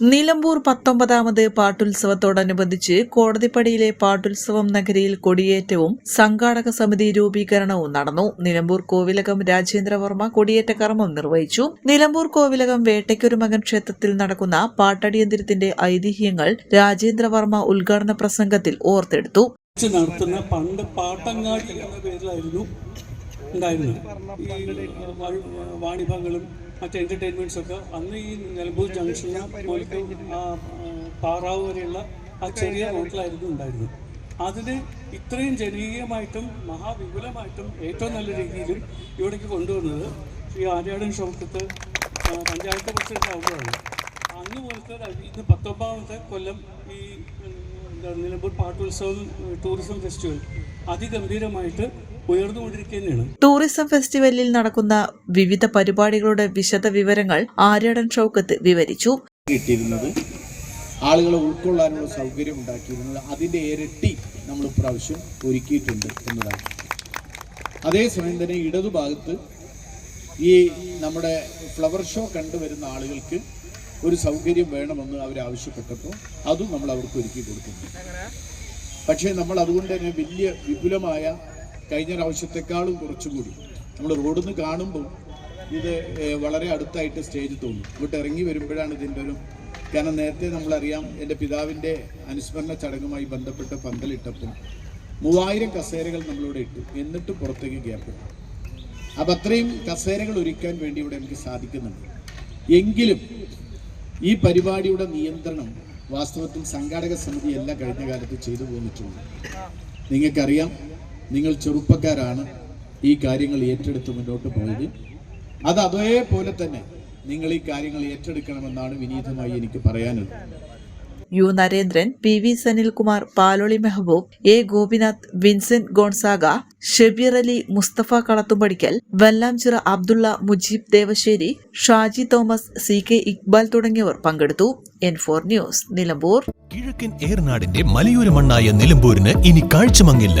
Nilambur പത്തൊമ്പതാമത് പാട്ടുത്സവത്തോടനുബന്ധിച്ച് കോടതിപ്പടിയിലെ പാട്ടുത്സവം നഗരിയിൽ കൊടിയേറ്റവും സംഘാടക സമിതി രൂപീകരണവും നടന്നു. നിലമ്പൂർ കോവിലകം രാജേന്ദ്രവർമ്മ കൊടിയേറ്റ കർമ്മം നിർവഹിച്ചു. നിലമ്പൂർ കോവിലകം വേട്ടയ്ക്കൊരു മകൻ ക്ഷേത്രത്തിൽ നടക്കുന്ന പാട്ടടിയന്തിരത്തിന്റെ ഐതിഹ്യങ്ങൾ രാജേന്ദ്രവർമ്മ ഉദ്ഘാടന പ്രസംഗത്തിൽ ഓർത്തെടുത്തു. നടത്തുന്ന പണ്ട് പാട്ടങ്ങാടി എന്ന പേരിലായിരുന്നു ഉണ്ടായിരുന്നത്. വാണിഭങ്ങളും മറ്റ് എന്റർടൈൻമെന്റ്സ് ഒക്കെ. അന്ന് ഈ നിലമ്പൂർ ജംഗ്ഷന് പോയിട്ട് ആ ആ, പാറാവ് വരെയുള്ള ആ ചെറിയ റോട്ടിലായിരുന്നു ഉണ്ടായിരുന്നത്. അതിന് ഇത്രയും ജനകീയമായിട്ടും മഹാവിപുലമായിട്ടും ഏറ്റവും നല്ല രീതിയിലും ഇവിടേക്ക് കൊണ്ടുവന്നത് ശ്രീ ആര്യാടൻ ഷൗക്കത്ത് പഞ്ചായത്ത് പ്രസിഡന്റ് ആവുകയാണ്. അന്ന് പോലത്തെ ഇന്ന് പത്തൊമ്പതാമത്തെ കൊല്ലം ഈ എന്താ നിലമ്പൂർ പാട്ടുത്സവം ടൂറിസം ഫെസ്റ്റിവൽ അതിഗംഭീരമായിട്ട് ടൂറിസം ഫെസ്റ്റിവലിൽ നടക്കുന്ന വിവിധ പരിപാടികളുടെ വിശദ വിവരങ്ങൾ ആര്യാടൻ ഷൌക്കത്ത് വിവരിച്ചു. കിട്ടിയിരുന്നത് ആളുകളെ ഉൾക്കൊള്ളാനുള്ള സൗകര്യം ഉണ്ടാക്കിയിരുന്നത് അതിന്റെ ഇരട്ടി നമ്മൾ പ്രാവശ്യം ഒരുക്കിയിട്ടുണ്ട് എന്നതാണ്. അതേസമയം തന്നെ ഇടതുഭാഗത്ത് ഈ നമ്മുടെ ഫ്ലവർ ഷോ കണ്ടുവരുന്ന ആളുകൾക്ക് ഒരു സൗകര്യം വേണമെന്ന് അവർ ആവശ്യപ്പെട്ടപ്പോൾ അതും നമ്മൾ അവർക്ക് ഒരുക്കി കൊടുക്കുന്നു. പക്ഷേ നമ്മൾ അതുകൊണ്ട് തന്നെ വലിയ വിപുലമായ കഴിഞ്ഞ പ്രാവശ്യത്തെക്കാളും കുറച്ചുകൂടി നമ്മൾ റോഡിൽ നിന്ന് കാണുമ്പോൾ ഇത് വളരെ അടുത്തായിട്ട് സ്റ്റേജ് തോന്നും. ഇങ്ങോട്ട് ഇറങ്ങി വരുമ്പോഴാണ് ഇതിന്റെ ഒരു കാരണം നേരത്തെ നമ്മളറിയാം എന്റെ പിതാവിന്റെ അനുസ്മരണ ചടങ്ങുമായി ബന്ധപ്പെട്ട പന്തലിട്ടപ്പോൾ മൂവായിരം കസേരകൾ നമ്മളിവിടെ ഇട്ടു. എന്നിട്ട് പുറത്തേക്ക് ഗ്യാപ്പ്. അപ്പം അത്രയും കസേരകൾ ഒരുക്കാൻ വേണ്ടി ഇവിടെ എനിക്ക് സാധിക്കുന്നുണ്ട്. എങ്കിലും ഈ പരിപാടിയുടെ നിയന്ത്രണം വാസ്തവത്തിൽ സംഘാടക സമിതി എല്ലാ കഴിഞ്ഞ കാലത്ത് ചെയ്തു പോന്നിട്ടുണ്ട് നിങ്ങൾക്കറിയാം നിങ്ങൾ ചെറുപ്പക്കാരാണ്. ഈ കാര്യങ്ങൾ ഏറ്റെടുത്ത് മുന്നോട്ട് പോയത്. അത് അതേപോലെ തന്നെ നിങ്ങൾ ഈ കാര്യങ്ങൾ ഏറ്റെടുക്കണമെന്നാണ് വിനീതമായി എനിക്ക് പറയാനുള്ളത്. U Narendran P V Sanilkumar Paloli Mehaboob A Gopinath Vincent Gonzaga Shebeer Ali Mustafa Kalathumpadikkal Vallamchira Abdulla Mujeeb Devassery Shaji Thomas C K Iqbal തുടങ്ങിയവർ പങ്കെടുത്തു. N four news Nilambur. കിഴക്കൻ ഏർനാടിന്റെ മലയോര മണ്ണായ നിലമ്പൂരിന് ഇനി കാഴ്ചമങ്ങില്ല.